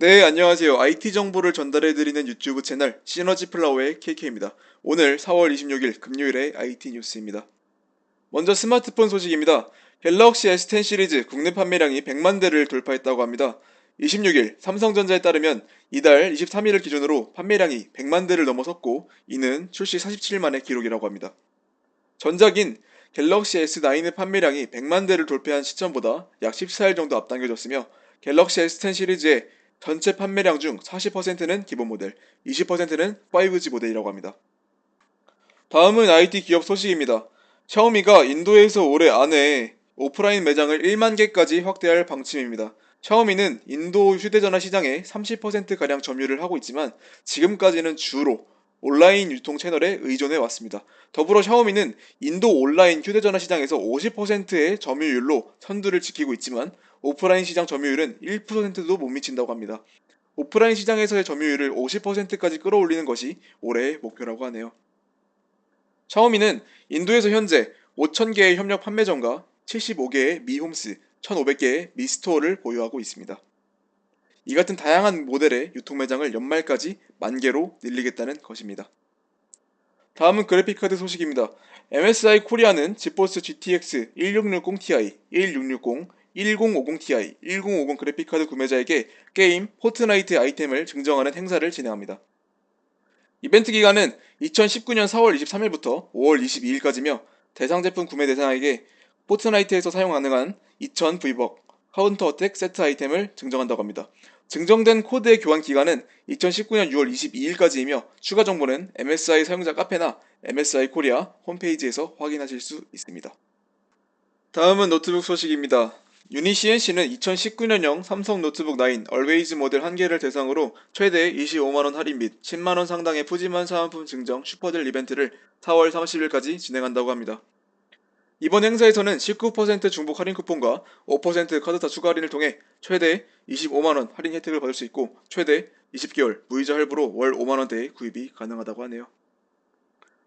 네, 안녕하세요. IT 정보를 전달해드리는 유튜브 채널 시너지 플라워의 KK입니다. 오늘 4월 26일 금요일의 IT 뉴스입니다. 먼저 스마트폰 소식입니다. 갤럭시 S10 시리즈 국내 판매량이 100만 대를 돌파했다고 합니다. 26일 삼성전자에 따르면 이달 23일을 기준으로 판매량이 100만 대를 넘어섰고 이는 출시 47일 만의 기록이라고 합니다. 전작인 갤럭시 S9의 판매량이 100만 대를 돌파한 시점보다 약 14일 정도 앞당겨졌으며 갤럭시 S10 시리즈의 전체 판매량 중 40%는 기본 모델, 20%는 5G 모델이라고 합니다. 다음은 IT 기업 소식입니다. 샤오미가 인도에서 올해 안에 오프라인 매장을 1만 개까지 확대할 방침입니다. 샤오미는 인도 휴대전화 시장에 30%가량 점유를 하고 있지만 지금까지는 주로 온라인 유통 채널에 의존해 왔습니다. 더불어 샤오미는 인도 온라인 휴대전화 시장에서 50%의 점유율로 선두를 지키고 있지만 오프라인 시장 점유율은 1%도 못 미친다고 합니다. 오프라인 시장에서의 점유율을 50%까지 끌어올리는 것이 올해의 목표라고 하네요. 샤오미는 인도에서 현재 5,000개의 협력 판매점과 75개의 미홈스, 1,500개의 미스토어를 보유하고 있습니다. 이 같은 다양한 모델의 유통 매장을 연말까지 만 개로 늘리겠다는 것입니다. 다음은 그래픽카드 소식입니다. MSI 코리아는 지포스 GTX 1660ti, 1660, 1050ti, 1050 그래픽카드 구매자에게 게임 포트나이트 아이템을 증정하는 행사를 진행합니다. 이벤트 기간은 2019년 4월 23일부터 5월 22일까지며 대상 제품 구매 대상에게 포트나이트에서 사용 가능한 2000 V벅 카운터 어택 세트 아이템을 증정한다고 합니다. 증정된 코드의 교환 기간은 2019년 6월 22일까지이며 추가 정보는 MSI 사용자 카페나 MSI 코리아 홈페이지에서 확인하실 수 있습니다. 다음은 노트북 소식입니다. 유니CNC는 2019년형 삼성 노트북 9 Always 모델 한 개를 대상으로 최대 25만원 할인 및 10만원 상당의 푸짐한 사은품 증정 슈퍼딜 이벤트를 4월 30일까지 진행한다고 합니다. 이번 행사에서는 19% 중복 할인 쿠폰과 5% 카드타 추가 할인을 통해 최대 25만원 할인 혜택을 받을 수 있고 최대 20개월 무이자 할부로 월 5만원대의 구입이 가능하다고 하네요.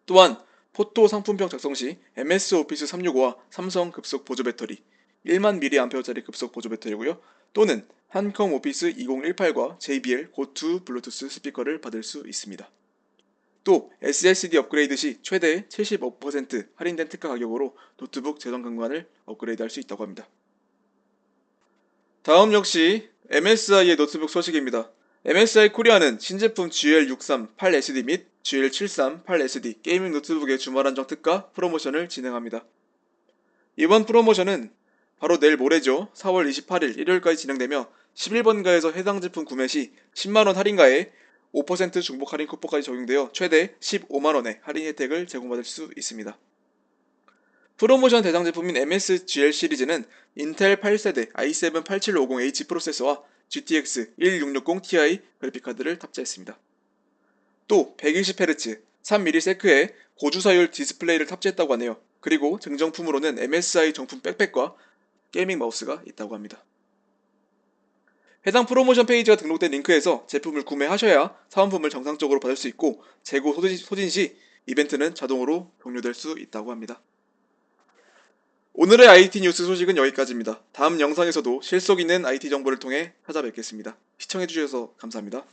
또한 포토 상품평 작성 시 MS 오피스 365와 삼성 급속 보조 배터리 1만 mAh짜리 급속 보조 배터리고요. 또는 한컴 오피스 2018과 JBL 고투 블루투스 스피커를 받을 수 있습니다. 또 SSD 업그레이드 시 최대 75% 할인된 특가 가격으로 노트북 제동 강관을 업그레이드할 수 있다고 합니다. 다음 역시 MSI의 노트북 소식입니다. MSI 코리아는 신제품 GL63 8SD 및 GL73 8SD 게이밍 노트북의 주말 한정 특가 프로모션을 진행합니다. 이번 프로모션은 바로 내일 모레죠. 4월 28일 일요일까지 진행되며 11번가에서 해당 제품 구매 시 10만원 할인가에 5% 중복 할인 쿠폰까지 적용되어 최대 15만원의 할인 혜택을 제공받을 수 있습니다. 프로모션 대상 제품인 MSGL 시리즈는 인텔 8세대 i7 8750H 프로세서와 GTX 1660ti 그래픽카드를 탑재했습니다. 또 120Hz 3mm 세크에 고주사율 디스플레이를 탑재했다고 하네요. 그리고 증정품으로는 MSI 정품 백팩과 게이밍 마우스가 있다고 합니다. 해당 프로모션 페이지가 등록된 링크에서 제품을 구매하셔야 사은품을 정상적으로 받을 수 있고 재고 소진, 시 이벤트는 자동으로 종료될 수 있다고 합니다. 오늘의 IT 뉴스 소식은 여기까지입니다. 다음 영상에서도 실속 있는 IT 정보를 통해 찾아뵙겠습니다. 시청해주셔서 감사합니다.